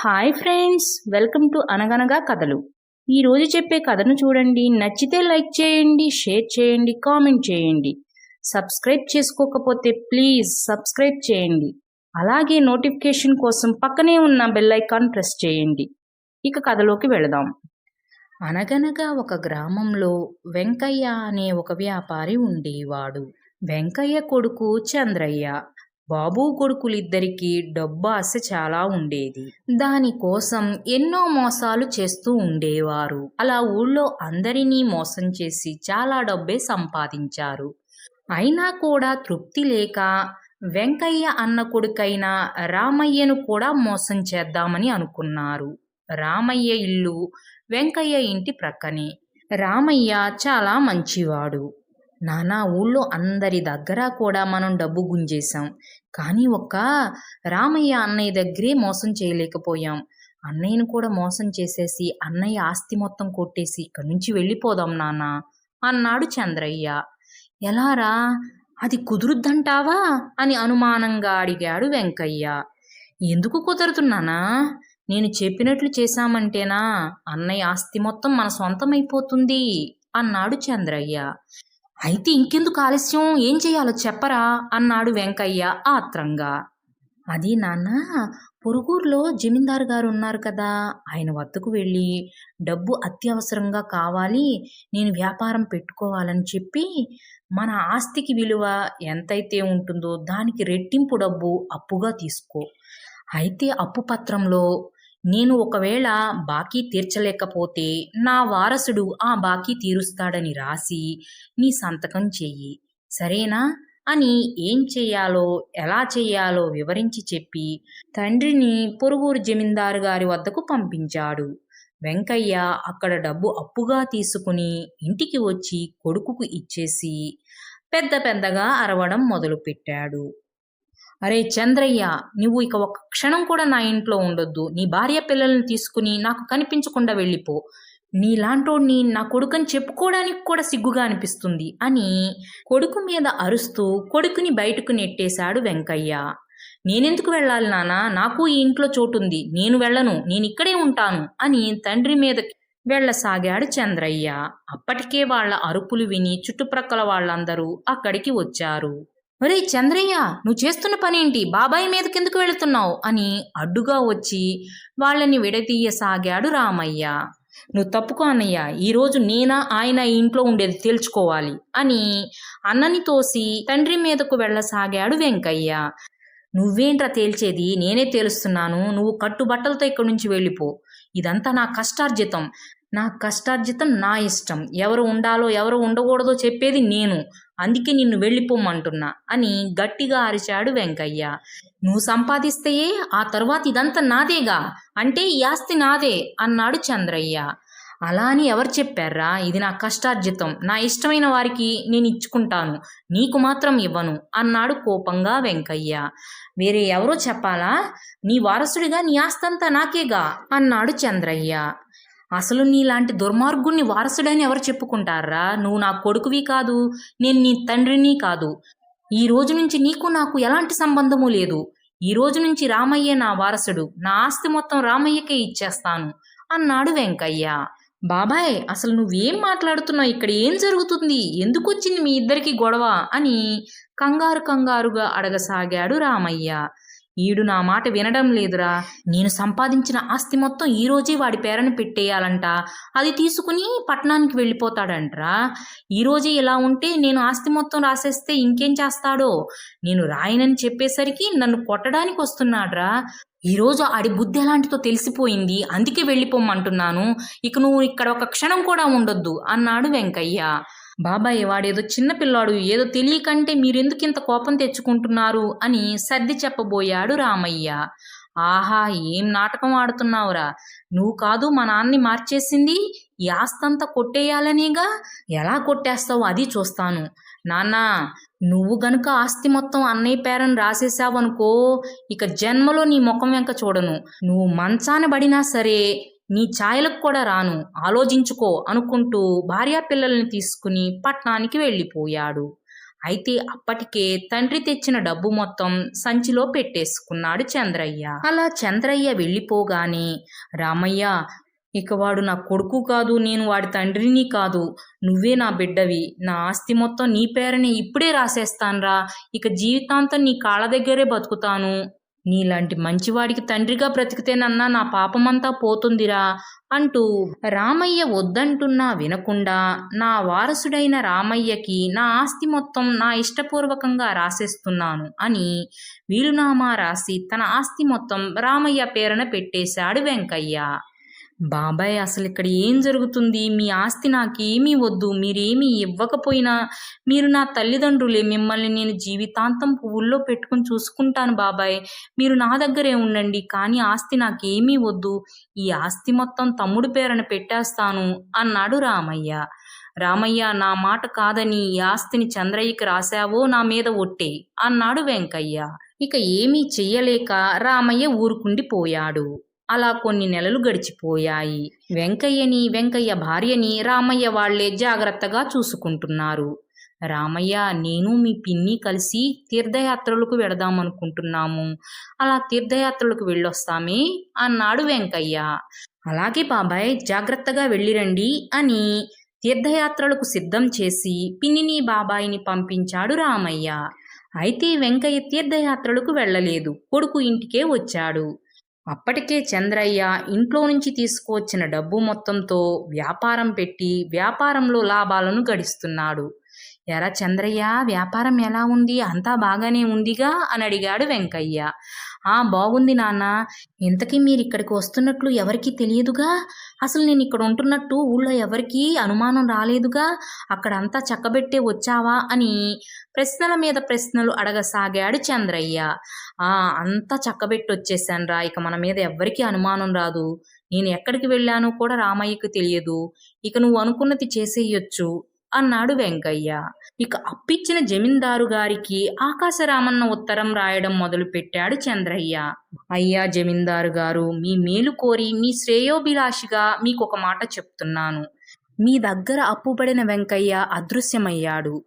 Hi friends welcome to అనగనగా కథలు. ఈరోజు చెప్పే కథను చూడండి. నచ్చితే లైక్ చేయండి షేర్ చేయండి కామెంట్ చేయండి. సబ్స్క్రైబ్ చేసుకోకపోతే ప్లీజ్ సబ్స్క్రైబ్ చేయండి. అలాగే నోటిఫికేషన్ కోసం పక్కనే ఉన్న బెల్ ఐకాన్ ప్రెస్ చేయండి. ఇక కథలోకి వెళదాం. అనగనగా ఒక గ్రామంలో వెంకయ్య అనే ఒక వ్యాపారి ఉండేవాడు. వెంకయ్య కొడుకు చంద్రయ్య. బాబు కొడుకులిద్దరికీ డబ్బు ఆశ చాలా ఉండేది. దానికోసం ఎన్నో మోసాలు చేస్తూ ఉండేవారు. అలా ఊళ్ళో అందరినీ మోసం చేసి చాలా డబ్బే సంపాదించారు. అయినా కూడా తృప్తి లేక వెంకయ్య అన్న కొడుకైన రామయ్యను కూడా మోసం చేద్దామని అనుకున్నారు. రామయ్య ఇల్లు వెంకయ్య ఇంటి ప్రక్కనే. రామయ్య చాలా మంచివాడు. నానా ఊళ్ళో అందరి దగ్గర కూడా మనం డబ్బు గుంజేశాం. కానీ ఒక్క రామయ్య అన్నయ్య దగ్గరే మోసం చేయలేకపోయాం. అన్నయ్యను కూడా మోసం చేసేసి అన్నయ్య ఆస్తి మొత్తం కొట్టేసి ఇక్కడి నుంచి వెళ్ళిపోదాం నాన్న అన్నాడు చంద్రయ్య. ఎలారా? అది కుదురుద్దంటావా? అని అనుమానంగా అడిగాడు వెంకయ్య. ఎందుకు కుదరుతున్నానా నేను చెప్పినట్లు చేశామంటేనా? అన్నయ్య ఆస్తి మొత్తం మన సొంతమైపోతుంది అన్నాడు చంద్రయ్య. అయితే ఇంకెందుకు ఆలస్యం? ఏం చేయాలో చెప్పరా? అన్నాడు వెంకయ్య ఆత్రంగా. అది నాన్న పొరుగురులో జమీందారు గారు ఉన్నారు కదా ఆయన వద్దకు వెళ్ళి డబ్బు అత్యవసరంగా కావాలి నేను వ్యాపారం పెట్టుకోవాలని చెప్పి మన ఆస్తికి విలువ ఎంతైతే ఉంటుందో దానికి రెట్టింపు డబ్బు అప్పుగా తీసుకో. అయితే అప్పు పత్రంలో నేను ఒకవేళ బాకీ తీర్చలేకపోతే నా వారసుడు ఆ బాకీ తీరుస్తాడని రాసి నీ సంతకం చెయ్యి. సరేనా? అని ఏం చెయ్యాలో ఎలా చెయ్యాలో వివరించి చెప్పి తండ్రిని పొరుగురు జమీందారు గారి వద్దకు పంపించాడు. వెంకయ్య అక్కడ డబ్బు అప్పుగా తీసుకుని ఇంటికి వచ్చి కొడుకుకు ఇచ్చేసి పెద్ద పెద్దగా అరవడం మొదలుపెట్టాడు. అరే చంద్రయ్య నువ్వు ఇక ఒక క్షణం కూడా నా ఇంట్లో ఉండొద్దు. నీ భార్య పిల్లల్ని తీసుకుని నాకు కనిపించకుండా వెళ్ళిపో. నీలాంటోడిని నా కొడుకని చెప్పుకోవడానికి కూడా సిగ్గుగా అనిపిస్తుంది అని కొడుకు మీద అరుస్తూ కొడుకుని బయటకు నెట్టేశాడు వెంకయ్య. నేనెందుకు వెళ్ళాలి నానా? నాకు ఈ ఇంట్లో చోటుంది. నేను వెళ్ళను. నేను ఇక్కడే ఉంటాను అని తండ్రి మీద వెళ్ళసాగాడు చంద్రయ్య. అప్పటికే వాళ్ళ అరుపులు విని చుట్టుప్రక్కల వాళ్ళందరూ అక్కడికి వచ్చారు. ఒరే చంద్రయ్య నువ్వు చేస్తున్న పనేంటి? బాబాయ్ మీద కిందకు వెళుతున్నావు? అని అడ్డుగా వచ్చి వాళ్ళని విడతీయసాగాడు రామయ్య. నువ్వు తప్పుకో అన్నయ్య ఈరోజు నేనా ఆయన ఇంట్లో ఉండేది తేల్చుకోవాలి అని అన్నని తోసి తండ్రి మీదకు వెళ్ళసాగాడు వెంకయ్య. నువ్వేంట్రా తేల్చేది? నేనే తేలుస్తున్నాను. నువ్వు కట్టుబట్టలతో ఇక్కడి నుంచి వెళ్ళిపో. ఇదంతా నా కష్టార్జితం. నా కష్టార్జితం నా ఇష్టం. ఎవరు ఉండాలో ఎవరు ఉండకూడదో చెప్పేది నేను. అందుకే నిన్ను వెళ్ళిపోమంటున్నా అని గట్టిగా అరిచాడు వెంకయ్య. నువ్వు సంపాదిస్తే ఆ తర్వాత ఇదంతా నాదేగా అంటే ఈ ఆస్తి నాదే అన్నాడు చంద్రయ్య. అలా అని ఎవరు చెప్పారా? ఇది నా కష్టార్జితం. నా ఇష్టమైన వారికి నేను ఇచ్చుకుంటాను. నీకు మాత్రం ఇవ్వను అన్నాడు కోపంగా వెంకయ్య. వేరే ఎవరో చెప్పాలా? నీ వారసుడిగా నీ ఆస్తంతా నాకేగా అన్నాడు చంద్రయ్య. అసలు నీలాంటి దుర్మార్గుణ్ణి వారసుడని ఎవరు చెప్పుకుంటారా? నువ్వు నా కొడుకువి కాదు నేను నీ తండ్రిని కాదు. ఈ రోజు నుంచి నీకు నాకు ఎలాంటి సంబంధము లేదు. ఈ రోజు నుంచి రామయ్య నా వారసుడు. నా ఆస్తి మొత్తం రామయ్యకే ఇచ్చేస్తాను అన్నాడు వెంకయ్య. బాబాయ్ అసలు నువ్వేం మాట్లాడుతున్నావు? ఇక్కడ ఏం జరుగుతుంది? ఎందుకు వచ్చింది మీ ఇద్దరికి గొడవ? అని కంగారు కంగారుగా అడగసాగాడు రామయ్య. ఈడు నా మాట వినడం లేదురా. నేను సంపాదించిన ఆస్తి మొత్తం ఈరోజే వాడి పేరని పెట్టేయాలంట. అది తీసుకుని పట్టణానికి వెళ్ళిపోతాడంట్రా. ఈ రోజే ఇలా ఉంటే నేను ఆస్తి మొత్తం రాసేస్తే ఇంకేం చేస్తాడో? నేను రాయనని చెప్పేసరికి నన్ను కొట్టడానికి వస్తున్నాడ్రా. ఈరోజు ఆడి బుద్ధి ఎలాంటిదో తెలిసిపోయింది. అందుకే వెళ్ళిపోమంటున్నాను ఇక నువ్వు ఇక్కడ ఒక క్షణం కూడా ఉండొద్దు అన్నాడు వెంకయ్య. బాబాయ్ వాడేదో చిన్నపిల్లాడు ఏదో తెలియకంటే మీరెందుకు ఇంత కోపం తెచ్చుకుంటున్నారు అని సర్ది చెప్పబోయాడు రామయ్య. ఆహా ఏం నాటకం ఆడుతున్నావురా? నువ్వు కాదు మా నాన్నని మార్చేసింది ఈ ఆస్తంతా కొట్టేయాలనేగా? ఎలా కొట్టేస్తావు అది చూస్తాను. నాన్న నువ్వు గనుక ఆస్తి మొత్తం అన్నయ్య పేరని రాసేసావనుకో ఇక జన్మలో నీ ముఖం వెంక చూడను. నువ్వు మంచాన పడినా సరే నీ ఛాయలకు కూడా రాను. ఆలోచించుకో అనుకుంటూ భార్యా పిల్లల్ని తీసుకుని పట్నానికి వెళ్ళిపోయాడు. అయితే అప్పటికే తండ్రి తెచ్చిన డబ్బు మొత్తం సంచిలో పెట్టేసుకున్నాడు చంద్రయ్య. అలా చంద్రయ్య వెళ్ళిపోగానే రామయ్య ఇక వాడు నా కొడుకు కాదు నేను వాడి తండ్రిని కాదు. నువ్వే నా బిడ్డవి. నా ఆస్తి మొత్తం నీ పేరనే ఇప్పుడే రాసేస్తాన్రా. ఇక జీవితాంతం నీ కాళ్ళ దగ్గరే బతుకుతాను. నీలాంటి మంచివాడికి తండ్రిగా బ్రతికితేనన్నా నా పాపమంతా పోతుందిరా అంటూ రామయ్య వద్దంటున్నా వినకుండా నా వారసుడైన రామయ్యకి నా ఆస్తి మొత్తం నా ఇష్టపూర్వకంగా రాసేస్తున్నాను అని వీలునామా రాసి తన ఆస్తి మొత్తం రామయ్య పేరున పెట్టేశాడు వెంకయ్య. బాబాయ్ అసలు ఇక్కడ ఏం జరుగుతుంది? మీ ఆస్తి నాకేమీ వద్దు. మీరేమీ ఇవ్వకపోయినా మీరు నా తల్లిదండ్రులే. మిమ్మల్ని నేను జీవితాంతం పువ్వుల్లో పెట్టుకుని చూసుకుంటాను బాబాయ్. మీరు నా దగ్గరే ఉండండి కానీ ఆస్తి నాకేమీ వద్దు. ఈ ఆస్తి మొత్తం తమ్ముడు పేరన పెట్టేస్తాను అన్నాడు రామయ్య. రామయ్య నా మాట కాదని ఈ ఆస్తిని చంద్రయ్యకి రాశావో నా మీద ఒట్టే అన్నాడు వెంకయ్య. ఇక ఏమీ చెయ్యలేక రామయ్య ఊరుకుండిపోయాడు. అలా కొన్ని నెలలు గడిచిపోయాయి. వెంకయ్యని వెంకయ్య భార్యని రామయ్య వాళ్ళే జాగ్రత్తగా చూసుకుంటున్నారు. రామయ్య నేను మీ పిన్ని కలిసి తీర్థయాత్రలకు వెడదామనుకుంటున్నాము. అలా తీర్థయాత్రలకు వెళ్ళొస్తామే అన్నాడు వెంకయ్య. అలాగే బాబాయ్ జాగ్రత్తగా వెళ్ళిరండి అని తీర్థయాత్రలకు సిద్ధం చేసి పిన్నిని బాబాయిని పంపించాడు రామయ్య. అయితే వెంకయ్య తీర్థయాత్రలకు వెళ్ళలేదు. కొడుకు ఇంటికే వచ్చాడు. అప్పటికే చంద్రయ్య ఇంట్లో నుంచి తీసుకువచ్చిన డబ్బు మొత్తంతో వ్యాపారం పెట్టి వ్యాపారంలో లాభాలను గడిస్తున్నాడు. ఎరా చంద్రయ్య వ్యాపారం ఎలా ఉంది? అంతా బాగానే ఉందిగా? అని అడిగాడు వెంకయ్య. ఆ బాగుంది నాన్న. ఇంతకీ మీరు ఇక్కడికి వస్తున్నట్లు ఎవరికీ తెలియదుగా? అసలు నేను ఇక్కడ ఉంటున్నట్టు ఊళ్ళో ఎవరికీ అనుమానం రాలేదుగా? అక్కడంతా చక్కబెట్టే వచ్చావా? అని ప్రశ్నల మీద ప్రశ్నలు అడగసాగాడు చంద్రయ్య. ఆ అంతా చక్కబెట్టి వచ్చేసాను రా. ఇక మన మీద ఎవ్వరికీ అనుమానం రాదు. నేను ఎక్కడికి వెళ్ళానో కూడా రామయ్యకు తెలియదు. ఇక నువ్వు అనుకున్నది చేసేయొచ్చు. అన్నాడు వెంకయ్య. ఇక అప్పిచ్చిన జమీందారు గారికి ఆకాశరామన్న ఉత్తరం రాయడం మొదలుపెట్టాడు చంద్రయ్య. అయ్యా జమీందారు గారు మీ మేలు కోరి మీ శ్రేయోభిలాషిగా మీకు ఒక మాట చెప్తున్నాను. మీ దగ్గర అప్పుపడిన వెంకయ్య అదృశ్యమయ్యాడు.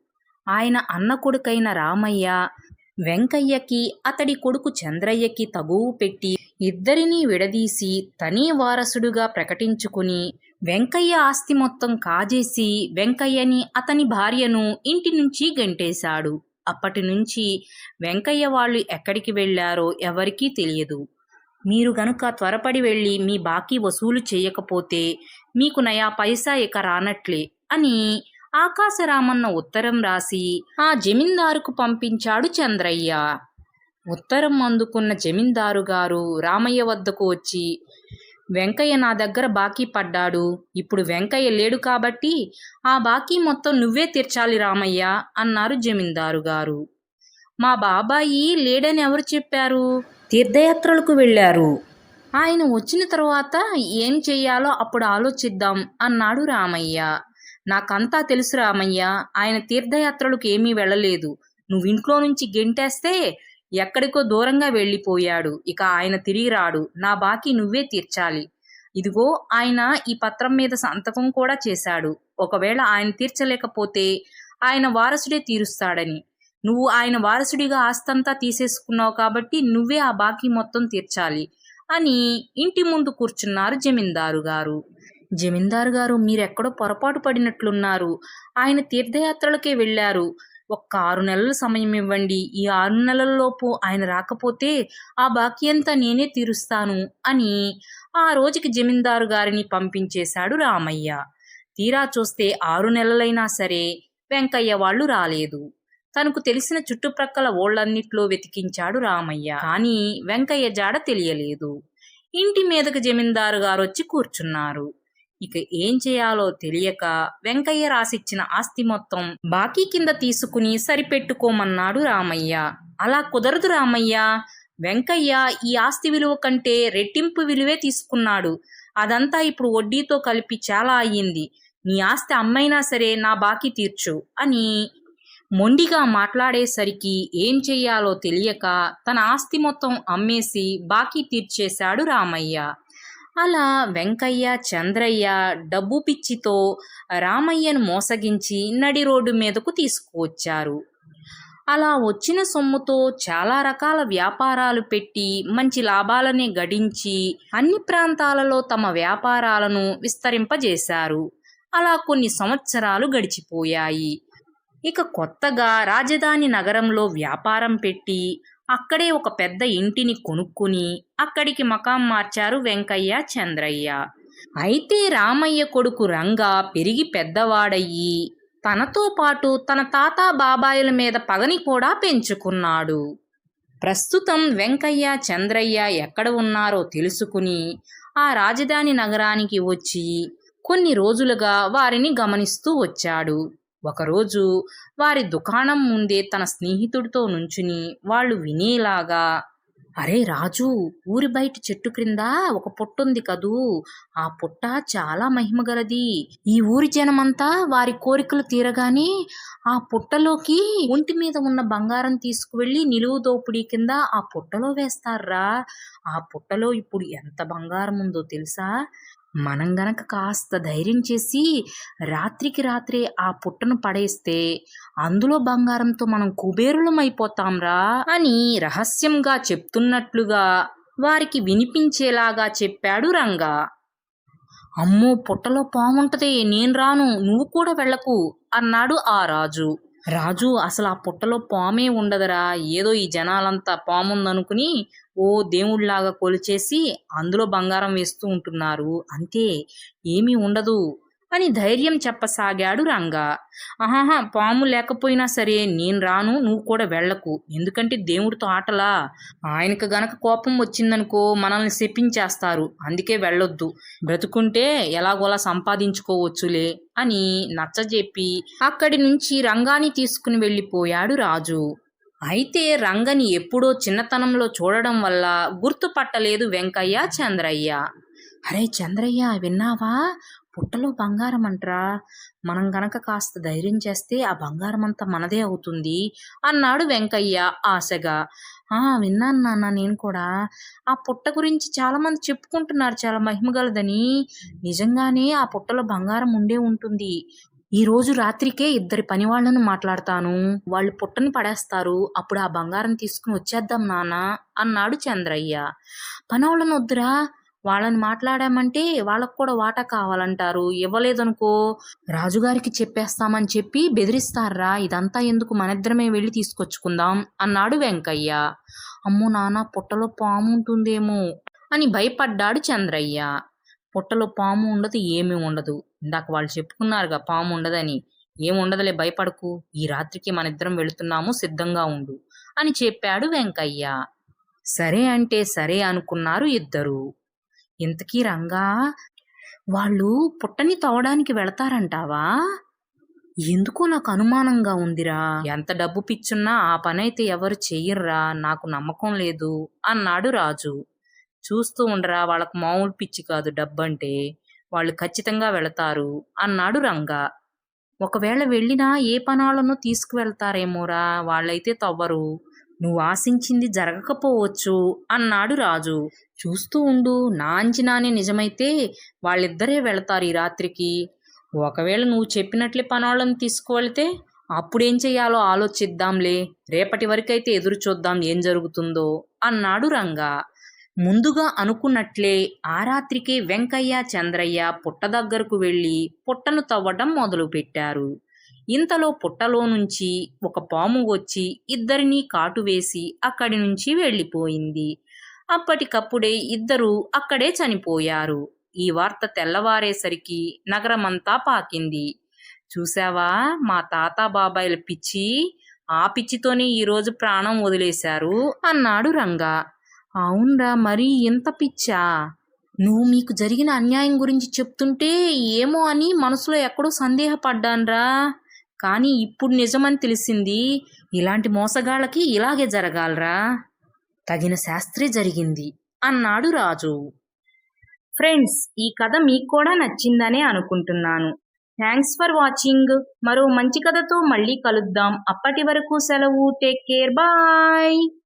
ఆయన అన్న కొడుకైన రామయ్య వెంకయ్యకి అతడి కొడుకు చంద్రయ్యకి తగువు పెట్టి ఇద్దరినీ విడదీసి తనీ వారసుడుగా ప్రకటించుకుని వెంకయ్య ఆస్తి మొత్తం కాజేసి వెంకయ్యని అతని భార్యను ఇంటి నుంచి గంటేశాడు. అప్పటి నుంచి వెంకయ్య వాళ్ళు ఎక్కడికి వెళ్ళారో ఎవరికీ తెలియదు. మీరు గనుక త్వరపడి వెళ్ళి మీ బాకీ వసూలు చేయకపోతే మీకు నయా పైసా ఇక రానట్లే అని ఆకాశరామన్న ఉత్తరం రాసి ఆ జమీందారుకు పంపించాడు చంద్రయ్య. ఉత్తరం అందుకున్న జమీందారు గారు రామయ్య వద్దకు వచ్చి వెంకయ్య నా దగ్గర బాకీ పడ్డాడు. ఇప్పుడు వెంకయ్య లేడు కాబట్టి ఆ బాకీ మొత్తం నువ్వే తీర్చాలి రామయ్య అన్నారు జమీందారు గారు. మా బాబాయి లేడని ఎవరు చెప్పారు? తీర్థయాత్రలకు వెళ్ళారు. ఆయన వచ్చిన తర్వాత ఏం చెయ్యాలో అప్పుడు ఆలోచిద్దాం అన్నాడు రామయ్య. నాకంతా తెలుసు రామయ్య ఆయన తీర్థయాత్రలకు ఏమీ వెళ్ళలేదు. నువ్వు ఇంట్లో నుంచి గెంటేస్తే ఎక్కడికో దూరంగా వెళ్ళిపోయాడు. ఇక ఆయన తిరిగి రాడు. నా బాకీ నువ్వే తీర్చాలి. ఇదిగో ఆయన ఈ పత్రం మీద సంతకం కూడా చేశాడు. ఒకవేళ ఆయన తీర్చలేకపోతే ఆయన వారసుడే తీరుస్తాడని. నువ్వు ఆయన వారసుడిగా ఆస్తంతా తీసేసుకున్నావు కాబట్టి నువ్వే ఆ బాకీ మొత్తం తీర్చాలి అని ఇంటి ముందు కూర్చున్నారు జమీందారు గారు. జమీందారు గారు మీరెక్కడో పొరపాటు పడినట్లున్నారు. ఆయన తీర్థయాత్రలకే వెళ్ళారు. ఒక్క ఆరు నెలల సమయం ఇవ్వండి. ఈ ఆరు నెలలలోపు ఆయన రాకపోతే ఆ బాకీ అంతా నేనే తీరుస్తాను అని ఆ రోజుకి జమీందారు గారిని పంపించేశాడు రామయ్య. తీరా చూస్తే ఆరు నెలలైనా సరే వెంకయ్య వాళ్ళు రాలేదు. తనకు తెలిసిన చుట్టుప్రక్కల ఓళ్ళన్నిట్లో వెతికించాడు రామయ్య. కానీ వెంకయ్య జాడ తెలియలేదు. ఇంటి మీదకు జమీందారు గారు వచ్చి కూర్చున్నారు. ఇక ఏం చేయాలో తెలియక వెంకయ్య రాసిచ్చిన ఆస్తి మొత్తం బాకీ కింద తీసుకుని సరిపెట్టుకోమన్నాడు రామయ్య. అలా కుదరదు రామయ్య. వెంకయ్య ఈ ఆస్తి విలువ కంటే రెట్టింపు విలువే తీసుకున్నాడు. అదంతా ఇప్పుడు వడ్డీతో కలిపి చాలా అయ్యింది. నీ ఆస్తి అమ్మైనా సరే నా బాకీ తీర్చు అని మొండిగా మాట్లాడేసరికి ఏం చెయ్యాలో తెలియక తన ఆస్తి మొత్తం అమ్మేసి బాకీ తీర్చేశాడు రామయ్య. అలా వెంకయ్య చంద్రయ్య డబ్బు పిచ్చితో రామయ్యను మోసగించి నడి రోడ్డు మీదకు తీసుకువచ్చారు. అలా వచ్చిన సొమ్ముతో చాలా రకాల వ్యాపారాలు పెట్టి మంచి లాభాలని గడించి అన్ని ప్రాంతాలలో తమ వ్యాపారాలను విస్తరింపజేశారు. అలా కొన్ని సంవత్సరాలు గడిచిపోయాయి. ఇక కొత్తగా రాజధాని నగరంలో వ్యాపారం పెట్టి అక్కడే ఒక పెద్ద ఇంటిని కొనుక్కుని అక్కడికి మకాం మార్చారు వెంకయ్య చంద్రయ్య. అయితే రామయ్య కొడుకు రంగా పెరిగి పెద్దవాడయ్యి తనతో పాటు తన తాత బాబాయిల మీద పగని కూడా పెంచుకున్నాడు. ప్రస్తుతం వెంకయ్య చంద్రయ్య ఎక్కడ ఉన్నారో తెలుసుకుని ఆ రాజధాని నగరానికి వచ్చి కొన్ని రోజులుగా వారిని గమనిస్తూ వచ్చాడు. ఒకరోజు వారి దుకాణం ముందే తన స్నేహితుడితో నుంచుని వాళ్ళు వినేలాగా అరే రాజు ఊరి బయట చెట్టు క్రింద ఒక పొట్టుంది కదూ. ఆ పుట్ట చాలా మహిమగలది ఈ ఊరి జనమంతా వారి కోరికలు తీరగానే ఆ పుట్టలోకి ఒంటి మీద ఉన్న బంగారం తీసుకువెళ్ళి నిలువు దోపిడీ కింద ఆ పుట్టలో వేస్తారా? ఆ పుట్టలో ఇప్పుడు ఎంత బంగారం ఉందో తెలుసా? మనం గనక కాస్త ధైర్యం చేసి రాత్రికి రాత్రే ఆ పుట్టను పడేస్తే అందులో బంగారంతో మనం కుబేరులం అయిపోతాంరా అని రహస్యంగా చెప్తున్నట్లుగా వారికి వినిపించేలాగా చెప్పాడు రంగా. అమ్మో పుట్టలో పాముంటదే నేను రాను నువ్వు కూడా వెళ్ళకు అన్నాడు ఆ రాజు. రాజు అసలు ఆ పుట్టలో పామే ఉండదురా. ఏదో ఈ జనాలంతా పాముందనుకుని ఓ దేవుడిలాగా కొలిచేసి అందులో బంగారం వేస్తూ ఉంటున్నారు. అంతే ఏమీ ఉండదు. అని ధైర్యం చెప్పసాగాడు రంగా. ఆహాహా పాము లేకపోయినా సరే నేను రాను నువ్వు కూడా వెళ్ళకు. ఎందుకంటే దేవుడితో ఆటలా? ఆయనకు గనక కోపం వచ్చిందనుకో మనల్ని శపించేస్తారు. అందుకే వెళ్ళొద్దు. బ్రతుకుంటే ఎలాగోలా సంపాదించుకోవచ్చులే అని నచ్చజెప్పి అక్కడి నుంచి రంగాని తీసుకుని వెళ్ళిపోయాడు రాజు. అయితే రంగని ఎప్పుడో చిన్నతనంలో చూడడం వల్ల గుర్తుపట్టలేదు వెంకయ్య చంద్రయ్య. అరే చంద్రయ్య విన్నావా? పుట్టలో బంగారం అంట్రా. మనం గనక కాస్త ధైర్యం చేస్తే ఆ బంగారం అంతా మనదే అవుతుంది అన్నాడు వెంకయ్య ఆశగా. ఆ విన్నాను నాన్న నేను కూడా. ఆ పుట్ట గురించి చాలా మంది చెప్పుకుంటున్నారు చాలా మహిమగలదని. నిజంగానే ఆ పుట్టలో బంగారం ఉండే ఉంటుంది. ఈ రోజు రాత్రికే ఇద్దరి పని వాళ్ళను మాట్లాడతాను. వాళ్ళు పుట్టని పడేస్తారు. అప్పుడు ఆ బంగారం తీసుకుని వచ్చేద్దాం నాన్న అన్నాడు చంద్రయ్య. పనవాళ్ళను వద్దురా. వాళ్ళని మాట్లాడామంటే వాళ్ళకు కూడా వాటా కావాలంటారు. ఇవ్వలేదనుకో. రాజుగారికి చెప్పేస్తామని చెప్పి బెదిరిస్తారా? ఇదంతా ఎందుకు మనిద్దరమే వెళ్ళి తీసుకొచ్చుకుందాం అన్నాడు వెంకయ్య. అమ్మో నాన్న పుట్టలో పాము ఉంటుందేమో అని భయపడ్డాడు చంద్రయ్య. పుట్టలో పాము ఉండదు ఏమీ ఉండదు. ఇందాక వాళ్ళు చెప్పుకున్నారుగా పాము ఉండదని. ఏముండదులే భయపడకు. ఈ రాత్రికి మనిద్దరం వెళుతున్నాము సిద్ధంగా ఉండు అని చెప్పాడు వెంకయ్య. సరే అంటే సరే అనుకున్నారు ఇద్దరు. ఇంతకీ రంగా? వాళ్ళు పుట్టని తవ్వడానికి వెళతారంటావా? ఎందుకో నాకు అనుమానంగా ఉందిరా. ఎంత డబ్బు పిచ్చున్నా ఆ పనైతే ఎవరు చెయ్యర్రా నాకు నమ్మకం లేదు అన్నాడు రాజు. చూస్తూ ఉండరా వాళ్ళకు మామూలు పిచ్చి కాదు డబ్బంటే. వాళ్ళు ఖచ్చితంగా వెళతారు అన్నాడు రంగా. ఒకవేళ వెళ్ళినా ఏ పనాలను తీసుకువెళ్తారేమోరా వాళ్ళైతే తవ్వరు. నువ్వు ఆశించింది జరగకపోవచ్చు అన్నాడు రాజు. చూస్తూ ఉండు నా అంచనానే నిజమైతే వాళ్ళిద్దరే వెళతారు ఈ రాత్రికి. ఒకవేళ నువ్వు చెప్పినట్లే పనోళ్ళని తీసుకువెళ్తే అప్పుడేం చెయ్యాలో ఆలోచిద్దాంలే. రేపటి వరకైతే ఎదురు చూద్దాం ఏం జరుగుతుందో అన్నాడు రంగా. ముందుగా అనుకున్నట్లే ఆ రాత్రికే వెంకయ్య చంద్రయ్య పుట్ట దగ్గరకు వెళ్ళి పుట్టను తవ్వడం మొదలుపెట్టారు. ఇంతలో పుట్టలో నుంచి ఒక పాము వచ్చి ఇద్దరినీ కాటు వేసి అక్కడి నుంచి వెళ్ళిపోయింది. అప్పటికప్పుడే ఇద్దరూ అక్కడే చనిపోయారు. ఈ వార్త తెల్లవారేసరికి నగరమంతా పాకింది. చూసావా మా తాత బాబాయిల పిచ్చి ఆ పిచ్చితోనే ఈరోజు ప్రాణం వదిలేశారు అన్నాడు రంగా. అవునరా మరీ ఇంత పిచ్చా? నువ్వు మీకు జరిగిన అన్యాయం గురించి చెప్తుంటే ఏమో అని మనసులో ఎక్కడో సందేహపడ్డాన్రా. కానీ ఇప్పుడు నిజమని తెలిసింది ఇలాంటి మోసగాళ్ళకి ఇలాగే జరగాలరా. తగిన శాస్త్రి జరిగింది. అన్నాడు రాజు. ఫ్రెండ్స్ ఈ కథ మీకు కూడా నచ్చిందనే అనుకుంటున్నాను. Thanks for watching. మరో మంచి కథతో మళ్ళీ కలుద్దాం. అప్పటి వరకు సెలవు. Take care. బాయ్.